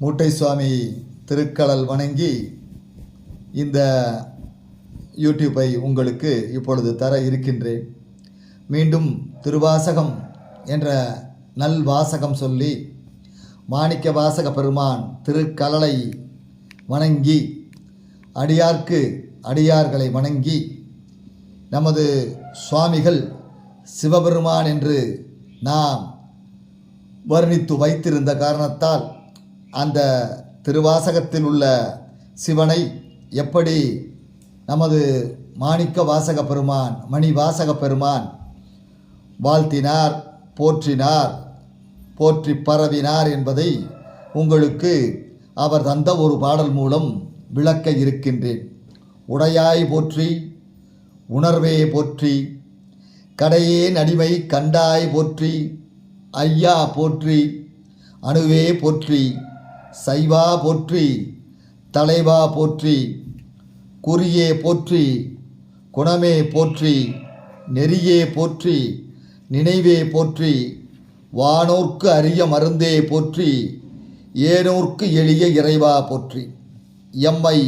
மூட்டை சுவாமி திருக்கடல் வணங்கி இந்த யூடியூப்பை உங்களுக்கு இப்பொழுது தர இருக்கின்றேன். மீண்டும் திருவாசகம் என்ற நல் வாசகம் சொல்லி மாணிக்க வாசக பெருமான் திருக்கலலை வணங்கி அடியார்க்கு அடியார்களை வணங்கி நமது சுவாமிகள் சிவபெருமான் என்று நாம் வர்ணித்து வைத்திருந்த காரணத்தால் அந்த திருவாசகத்தில் உள்ள சிவனை எப்படி நமது மாணிக்க வாசக பெருமான் மணி வாசக பெருமான் வாழ்த்தினார் போற்றினார் போற்றி பரவினார் என்பதை உங்களுக்கு அவர் தந்த ஒரு பாடல் மூலம் விளக்க இருக்கின்றேன். உடையாய் போற்றி உணர்வே போற்றி கடையே நடிமை கண்டாய் போற்றி ஐயா போற்றி அணுவே போற்றி சைவா போற்றி தலைவா போற்றி குறியே போற்றி குணமே போற்றி நெறியே போற்றி நினைவே போற்றி வானோர்க்கு அரிய மருந்தே போற்றி ஏனோர்க்கு எளிய இறைவா போற்றி. எம்மை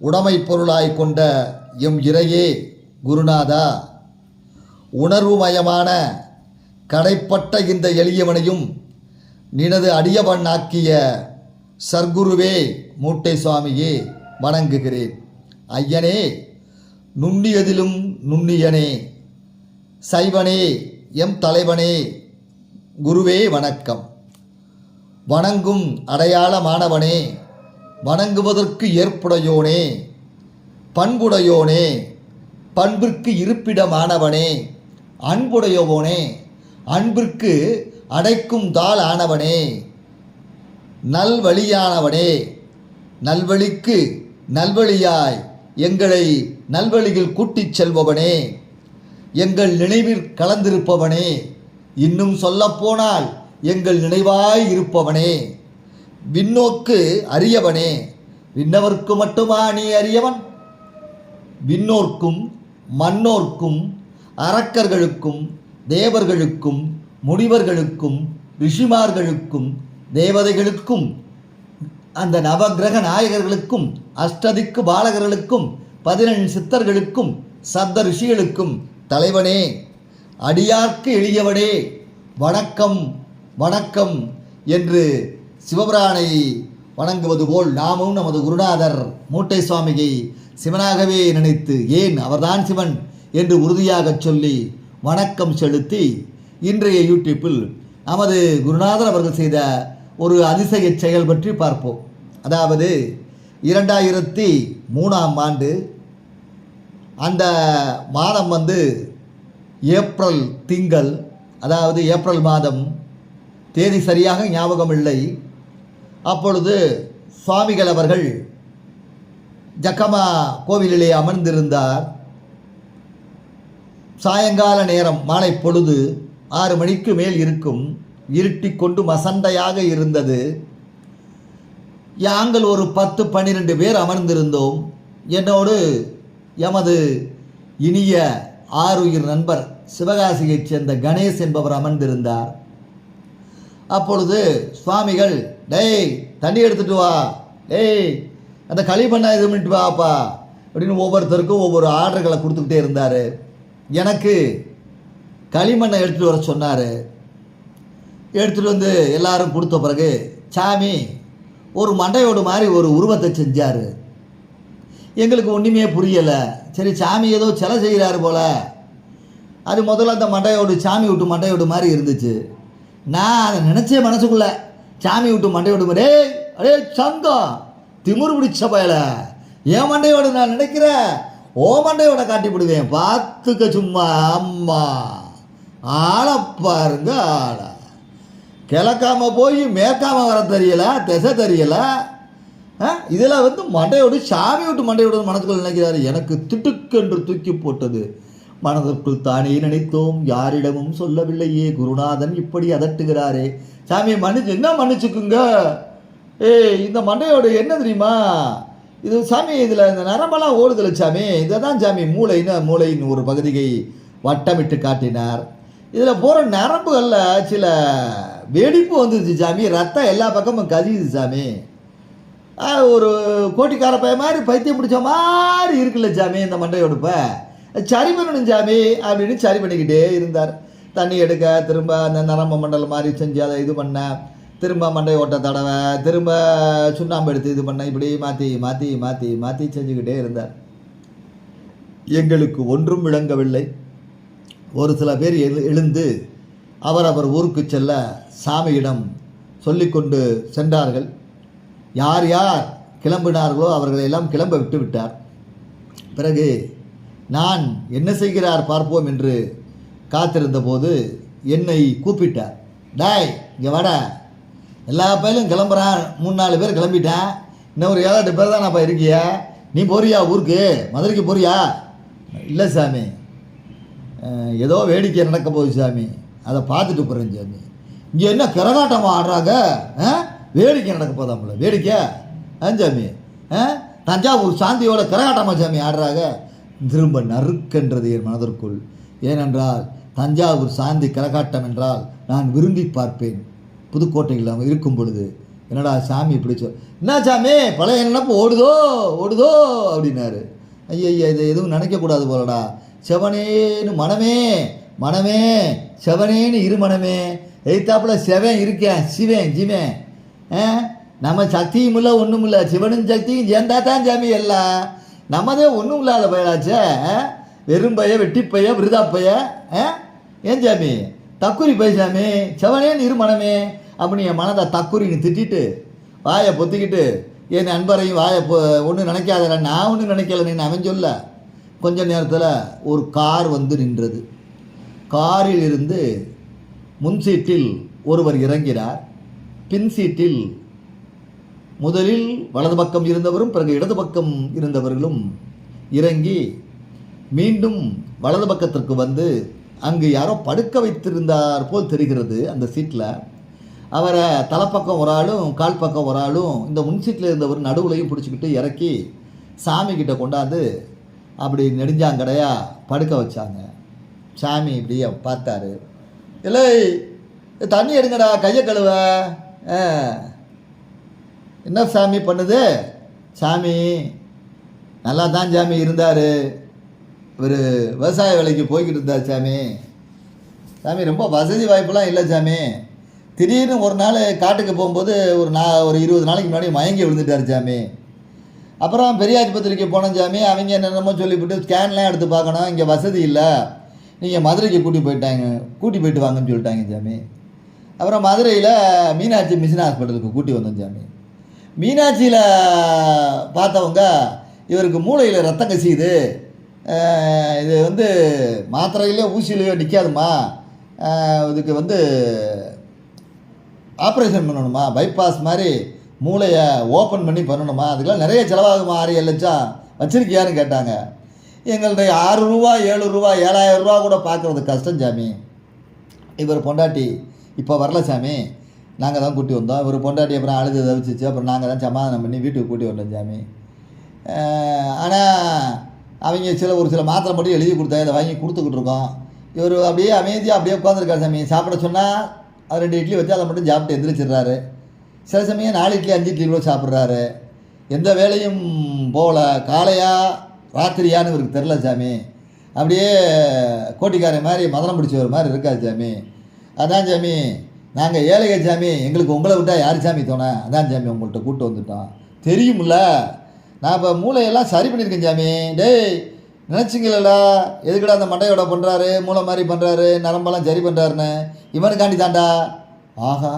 உடைமை பொருளாய் கொண்ட எம் இறையே குருநாதா உணர்வுமயமான கடைப்பட்ட இந்த எளியவனையும் நினது அடியவனாக்கிய சர்க்குருவே மூட்டை சுவாமியே வணங்குகிறேன். ஐயனே நுண்ணியதிலும் நுண்ணியனே சைவனே எம் தலைவனே குருவே வணக்கம். வணங்கும் அடையாளமானவனே வணங்குவதற்கு ஏற்புடையோனே பண்புடையோனே பண்பிற்கு இருப்பிடமானவனே அன்புடையவோனே அன்பிற்கு அடைக்கும் தாள் ஆனவனே நல்வழியானவனே நல்வழிக்கு நல்வழியாய் எங்களை நல்வழியில் கூட்டிச் செல்பவனே எங்கள் நினைவில் கலந்திருப்பவனே இன்னும் சொல்லப்போனால் எங்கள் நினைவாய் இருப்பவனே. விண்ணோக்கு அறியவனே விண்ணவர்க்கு மட்டுமா நீ அறியவன்? விண்ணோர்க்கும் மன்னோர்க்கும் அரக்கர்களுக்கும் தேவர்களுக்கும் முனிவர்களுக்கும் ரிஷிமார்களுக்கும் தேவதைகளுக்கும் அந்த நவக்கிரக நாயகர்களுக்கும் அஷ்டதிக்கு பாலகர்களுக்கும் பதினெண் சித்தர்களுக்கும் சப்த ரிஷிகளுக்கும் தலைவனே அடியார்க்கு எளியவனே வணக்கம் வணக்கம் என்று சிவபிரானை வணங்குவது போல் நாமும் நமது குருநாதர் மூட்டை சுவாமியை சிவனாகவே நினைத்து ஏன் அவர்தான் சிவன்? என்று உறுதியாகச் சொல்லி வணக்கம் செலுத்தி இன்றைய யூடியூப்பில் நமது குருநாதர் அவர்கள் செய்த ஒரு அதிசய செயல் பற்றி பார்ப்போம். அதாவது இரண்டாயிரத்தி மூணாம் ஆண்டு அந்த மாதம் வந்து ஏப்ரல் திங்கள் அதாவது ஏப்ரல் மாதம் தேதி சரியாக ஞாபகம் இல்லை அப்பொழுது சுவாமிகள் அவர்கள் ஜக்கமா கோவிலிலே அமர்ந்திருந்தார். சாயங்கால நேரம் மாலை பொழுது ஆறு மணிக்கு மேல் இருக்கும். இருட்டிக் கொண்டு மசண்டையாக இருந்தது. நாங்கள் ஒரு பத்து பன்னிரெண்டு பேர் அமர்ந்திருந்தோம். என்னோடு எமது இனிய ஆறுயிர் நண்பர் சிவகாசியைச் சேர்ந்த கணேஷ் என்பவர் அமர்ந்திருந்தார். அப்பொழுது சுவாமிகள் டேய் தண்ணி எடுத்துட்டு வா. டேய் அந்த களிமண்ணை இது பண்ணிட்டு வாப்பா. அப்படின்னு ஒவ்வொருத்தருக்கும் ஒவ்வொரு ஆர்டர்களை கொடுத்துக்கிட்டே இருந்தார். எனக்கு களிமண்ணை எடுத்துகிட்டு வர சொன்னார். எடுத்துகிட்டு வந்து எல்லாரும் கொடுத்த பிறகு சாமி ஒரு மண்டையோடு மாதிரி ஒரு உருவத்தை செஞ்சார். எங்களுக்கு ஒன்றுமே புரியலை. சரி சாமி ஏதோ சிலை செய்கிறாரு போல். அது முதல்ல அந்த மண்டையோடு சாமி விட்டு மண்டையோடு மாதிரி இருந்துச்சு. நான் அதை நினச்சே மனசுக்குள்ள சாமி விட்டு மண்டையோடு மாதிரி அடே சங்கம் திமிரு பிடிச்ச பயல. என் மண்டையோடு நான் நினைக்கிறேன் ஓ மண்டையோட காட்டி விடுவேன் பார்த்துக்க சும்மா அம்மா. ஆளை பாருங்க ஆளை. கிழக்காம போய் மேற்காம வர தெரியல திசை தெரியல. இதில் வந்து மண்டையோடு சாமி விட்டு மண்டையோடு மனதுக்குள் நினைக்கிறாரு. எனக்கு திட்டுக்கென்று தூக்கி போட்டது. மனதிற்குள் தானே நினைத்தோம் யாரிடமும் சொல்லவில்லையே. குருநாதன் இப்படி அதட்டுகிறாரே. சாமி மன்னிச்சு என்ன மன்னிச்சுக்குங்க? ஏய் இந்த மண்டையோடு என்ன தெரியுமா? இது சாமி இதில் இந்த நரம்பெல்லாம் ஓடுதல சாமி. இதை தான் சாமி மூளைன்னு மூளையின் ஒரு பகுதியை வட்டமிட்டு காட்டினார். இதில் போகிற நரம்புகளில் சில வெடிப்பு வந்துருச்சு சாமி. ரத்தம் எல்லா பக்கமும் கதியுது சாமி. ஒரு கோட்டிக்கார பையன் மாதிரி பைத்தியம் பிடிச்ச மாதிரி இருக்குல்ல சாமி இந்த மண்டையோடுப்ப. சரி பண்ணணும் சாமி அப்படின்னு சரி பண்ணிக்கிட்டே இருந்தார். தண்ணி எடுக்க திரும்ப அந்த நரம்பு மண்டலம் மாதிரி செஞ்சு அதை இது பண்ண திரும்ப மண்டை ஓட்ட தடவை திரும்ப சுண்ணாம்பு எடுத்து இது பண்ண இப்படி மாற்றி மாற்றி மாற்றி மாற்றி செஞ்சுக்கிட்டே இருந்தார். எங்களுக்கு ஒன்றும் விளங்கவில்லை. ஒரு சில பேர் எழு எழுந்து அவரவர் ஊருக்கு செல்ல சாமியிடம் சொல்லிக்கொண்டு சென்றார்கள். யார் யார் கிளம்பினார்களோ அவர்களை எல்லாம் கிளம்ப விட்டு விட்டார். பிறகு நான் என்ன செய்கிறார் பார்ப்போம் என்று காத்திருந்தபோது என்னை கூப்பிட்டார். டாய் இங்கே வாடா. எல்லா பயிலும் கிளம்புறான். மூணு நாலு பேர் கிளம்பிட்டேன். இன்னும் ஒரு ஏழு எட்டு பேர் தான் நான் இருக்கியா. நீ போறியா ஊருக்கு? மதுரைக்கு போறியா? இல்லை சாமி. ஏதோ வேடிக்கை நடக்க போகுது சாமி. அதை பார்த்துட்டு போகிறேன் சாமி. இங்கே என்ன கரகாட்டமாக ஆடுறாங்க? ஆ? வேடிக்கை நடக்க போதாம்ல வேடிக்கை? ஆ சாமி. ஆ தஞ்சாவூர் சாந்தியோட கரகாட்டமா சாமி ஆடுறாங்க. திரும்ப நறுக்கென்றது என் மனதிற்குள். ஏனென்றால் தஞ்சாவூர் சாந்தி கரகாட்டம் என்றால் நான் விரும்பி பார்ப்பேன். புதுக்கோட்டையில் அவன் இருக்கும் பொழுது. என்னடா சாமி இப்படி சொல் என்ன சாமி? பழைய நினப்பு ஓடுதோ? ஓடுதோ? அப்படின்னாரு. ஐயா இதை எதுவும் நினைக்கக்கூடாது போலடா. செவனேன்னு மனமே மனமே செவனேன்னு இரு மனமே. எய்த்தாப்புல செவன் இருக்கேன் சிவன் ஜிவன். ஆ? நம்ம சக்தியும் இல்லை ஒன்றும் இல்லை. சிவனும் சக்தியும் சேர்ந்தா தான் சாமி எல்லாம். நம்மதே ஒன்றும் இல்லாத பயலாச்சே ஆ? வெறும் பைய வெட்டி பைய விருதா பைய ஆ? ஏன் சாமி? தக்குரி பை சாமி. செவனேன்னு இரு மனமே. அப்படின்னு என் மனதை தக்குரின்னு திட்டிட்டு வாயை பொத்திக்கிட்டு என் நண்பரையும் வாயை ஒன்றும் நினைக்காதடா நான் ஒன்றும் நினைக்கல நீ அவன் சொல்ல. கொஞ்ச நேரத்தில் ஒரு கார் வந்து நின்றது. காரில் இருந்து முன் சீட்டில் ஒருவர் இறங்கினார். பின் சீட்டில் முதலில் வலது பக்கம் இருந்தவரும் பிறகு இடது பக்கம் இருந்தவர்களும் இறங்கி மீண்டும் வலது பக்கத்திற்கு வந்து அங்கு யாரோ படுக்க வைத்திருந்தார் போல் தெரிகிறது அந்த சீட்டில் அவரை தலைப்பக்கம் ஒரு ஆளும் கால் பக்கம் ஒரு ஆளும் இந்த முன் சீட்டில் இருந்தவர் நடுவுலையும் பிடிச்சிக்கிட்டு இறக்கி சாமி கிட்ட கொண்டாந்து அப்படி நெடுஞ்சாங்கடையா படுக்க வச்சாங்க. சாமி இப்படியே பார்த்தாரு. இல்லை தண்ணி எடுங்கடா கையை கழுவ. என்ன சாமி பண்ணுது? சாமி நல்லா தான் சாமி இருந்தார். இவர் விவசாய வேலைக்கு போய்கிட்டு இருந்தார் சாமி. சாமி ரொம்ப வசதி வாய்ப்புலாம் இல்லை சாமி. திடீர்னு ஒரு நாள் காட்டுக்கு போகும்போது ஒரு நா ஒரு இருபது நாளைக்கு முன்னாடி மயங்கி விழுந்துட்டார் சாமி. அப்புறம் பெரியாஸ்பத்திரிக்கு போனோம் சாமி. அவங்க என்னென்னமோ சொல்லிவிட்டு ஸ்கேன்லாம் எடுத்து பார்க்கணும். இங்கே வசதி இல்லை. நீங்கள் மதுரைக்கு கூட்டி போயிட்டாங்க. கூட்டி போயிட்டு வாங்கன்னு சொல்லிட்டாங்க சாமி. அப்புறம் மதுரையில் மீனாட்சி மிஷின் ஹாஸ்பிட்டலுக்கு கூட்டி வந்தோம் சாமி. மீனாட்சியில் பார்த்தவங்க இவருக்கு மூளையில் ரத்தம் கசியுது. இது வந்து மாத்திரையிலையோ ஊசியிலையோ நிற்காதுமா இதுக்கு வந்து ஆப்ரேஷன் பண்ணணுமா பைபாஸ் மாதிரி மூளையை ஓப்பன் பண்ணி பண்ணணுமா? அதுக்கெல்லாம் நிறைய செலவாகுமா ஆறு ஏழு லட்சம் வச்சுருக்கியான்னு கேட்டாங்க. எங்களுடைய ஆறு ரூபா ஏழு ரூபா ஏழாயிரம் ரூபா கூட பார்க்குறது கஷ்டம் சாமி. இவர் பொண்டாட்டி இப்போ வரல சாமி. நாங்கள் தான் கூட்டி வந்தோம். இவர் பொண்டாட்டி அப்புறம் அழுது தவிச்சிச்சு. அப்புறம் நாங்கள் தான் சமாதானம் பண்ணி வீட்டுக்கு கூட்டி வந்தோம் சாமி. ஆனால் அவங்க சில ஒரு சில மாத்திரை மட்டும் எழுதி கொடுத்தா இதை வாங்கி கொடுத்துக்கிட்டு இருக்கோம். இவர் அப்படியே அமைதியாக அப்படியே உட்காந்துருக்காரு சாமி. சாப்பிட சொன்னால் அது ரெண்டு இட்லி வச்சு அதை மட்டும் சாப்பிட்டு எந்திரிச்சிடுறாரு. சில சமயம் நாலு இட்லி அஞ்சு இட்லி கூட சாப்பிட்றாரு. எந்த வேலையும் போகல. காலையா ராத்திரியான்னு இவருக்கு தெரில சாமி. அப்படியே கோட்டிக்காரன் மாதிரி மதனம் பிடிச்சவர் மாதிரி இருக்காது சாமி. அதான் சாமி நாங்கள் ஏழைக சாமி எங்களுக்கு உங்களை விட்டால் யார் சாமி தோணை? அதான் சாமி உங்கள்கிட்ட கூப்பிட்டு வந்துட்டோம். தெரியும்ல? நான் இப்போ மூளையெல்லாம் சரி பண்ணியிருக்கேன் சாமி. டேய் நினச்சிங்களா எதுக்குடா அந்த மண்டையோட பண்ணுறாரு மூளை மாதிரி பண்ணுறாரு நரம்பெல்லாம் சரி பண்ணுறாருன்னு இவனுக்காண்டி தாண்டா? ஆஹா.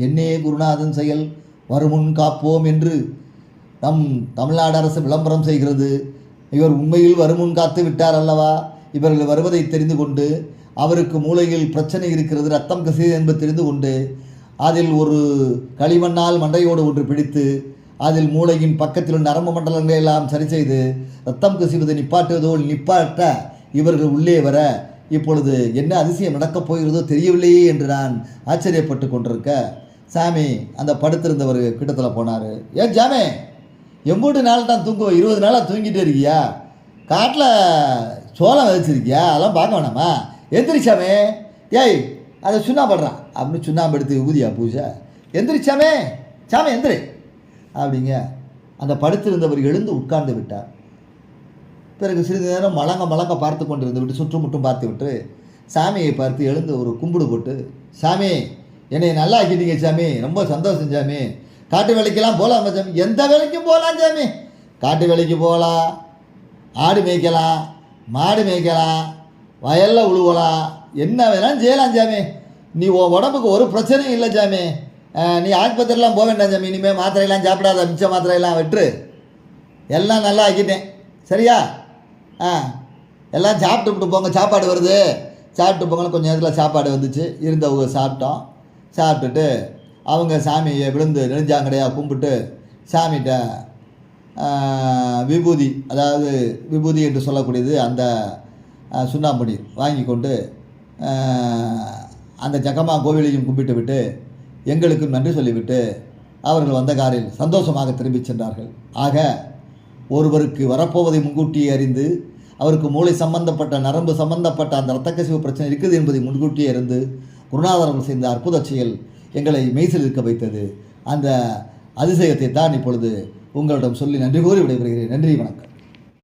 என்னே குருநாதன் செயல் வருமுன் காப்போம் என்று நம் தமிழ்நாடு அரசு விளம்பரம் செய்கிறது. இவர் உண்மையில் வருமுன் காத்து விட்டார் அல்லவா? இவர்கள் வருவதை தெரிந்து கொண்டு அவருக்கு மூளையில் பிரச்சனை இருக்கிறது ரத்தம் கசிது என்பது தெரிந்து கொண்டு அதில் ஒரு களிமண்ணால் மண்டையோடு ஒன்று பிடித்து அதில் மூளையின் பக்கத்தில் நரம்பு மண்டலங்களை எல்லாம் சரி செய்து ரத்தம் கசிவதை நிப்பாட்டுவதோடு நிப்பாட்ட இவர்கள் உள்ளே வர இப்பொழுது என்ன அதிசயம் நடக்கப் போகிறதோ தெரியவில்லையே என்று நான் ஆச்சரியப்பட்டு கொண்டிருக்க சாமி அந்த படுத்திருந்தவர் கிட்டத்தில் போனார். ஏன் ஜாமே எம்பூட்டு நாள் தான் தூங்குவோம் இருபது நாளாக தூங்கிட்டே இருக்கியா? காட்டில் சோளம் விதைச்சிருக்கியா? அதெல்லாம் பார்க்க வேணாமா? எந்திரிச்சாமே ஏய் அதை சுண்ணாம்படுறான். அப்படின்னு சுண்ணாம்பு எடுத்து ஊதியா பூஜை. எந்திரிச்சாமே சாமி எந்திரி. அப்படிங்க. அந்த படுத்திருந்தவர் எழுந்து உட்கார்ந்து விட்டார். பிறகு சிறிது நேரம் மலங்க மலங்க பார்த்து கொண்டிருந்து விட்டு சுற்றுமுற்றும் பார்த்து விட்டு சாமியை பார்த்து எழுந்து ஒரு கும்பிடு போட்டு சாமி என்னை நல்லா ஆக்கிட்டீங்க சாமி. ரொம்ப சந்தோஷம் சாமி. காட்டு வேலைக்கெல்லாம் போகலாம் சாமி. எந்த வேலைக்கும் போகலாம் சாமி. காட்டு வேலைக்கு போகலாம். ஆடு மேய்க்கலாம். மாடு மேய்க்கலாம். வயலில் உழுவலாம். என்ன வேணாலும் செய்யலாம் சாமி. நீ உன் உடம்புக்கு ஒரு பிரச்சனையும் இல்லை சாமி. நீ ஆஸ்பத்திரிலாம் போக வேண்டாம் சாமி. இனிமேல் மாத்திரையெல்லாம் சாப்பிடாத. மிச்ச மாத்திரையெல்லாம் வெட்டு எல்லாம் நல்லா ஆக்கிட்டேன். சரியா? ஆ. எல்லாம் சாப்பிட்டு போங்க. சாப்பாடு வருது. சாப்பிட்டு போங்கன்னு கொஞ்சம் நேரத்தில் சாப்பாடு வந்துச்சு. இருந்தவங்க சாப்பிட்டோம். சாப்பிட்டுட்டு அவங்க சாமியை விழுந்து நெடுஞ்சாங்கடையாக கும்பிட்டு சாமிகிட்ட விபூதி அதாவது விபூதி என்று சொல்லக்கூடியது அந்த ஆ, வாங்கி கொண்டு அந்த ஜக்கமா கோவிலையும் கும்பிட்டு விட்டு எங்களுக்கும் நன்றி சொல்லிவிட்டு அவர்கள் வந்த காரில் சந்தோஷமாக திரும்பிச் சென்றார்கள். ஆக ஒருவருக்கு வரப்போவதை முன்கூட்டியே அறிந்து அவருக்கு மூளை சம்பந்தப்பட்ட நரம்பு சம்பந்தப்பட்ட அந்த இரத்தக்கசிவு பிரச்சனை இருக்குது என்பதை முன்கூட்டியே அறிந்து குருநாதர் செய்த அற்புத செயல் எங்களை மெய்சில் இருக்க வைத்தது. அந்த அதிசயத்தை தான் இப்பொழுது உங்களிடம் சொல்லி நன்றி கூறி விடைபெறுகிறேன். நன்றி வணக்கம்.